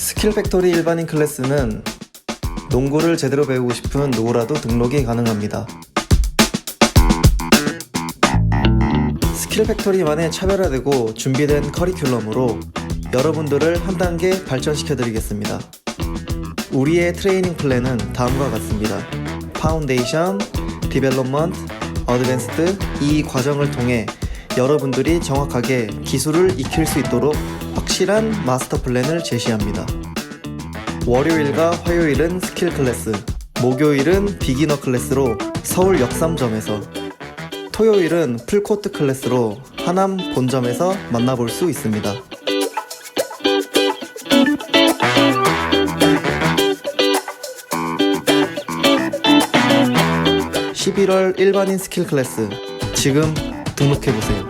스킬 팩토리 일반인 클래스는 농구를 제대로 배우고 싶은 누구라도 등록이 가능합니다. 스킬 팩토리만의 차별화되고 준비된 커리큘럼으로 여러분들을 한 단계 발전시켜 드리겠습니다. 우리의 트레이닝 플랜은 다음과 같습니다. 파운데이션, 디벨롭먼트, 어드밴스드 이 과정을 통해 여러분들이 정확하게 기술을 익힐 수 있도록 확실한 마스터 플랜을 제시합니다. 월요일과 화요일은 스킬 클래스, 목요일은 비기너 클래스로 서울 역삼점에서, 토요일은 풀코트 클래스로 하남 본점에서 만나볼 수 있습니다. 11월 일반인 스킬 클래스 지금 등록해보세요.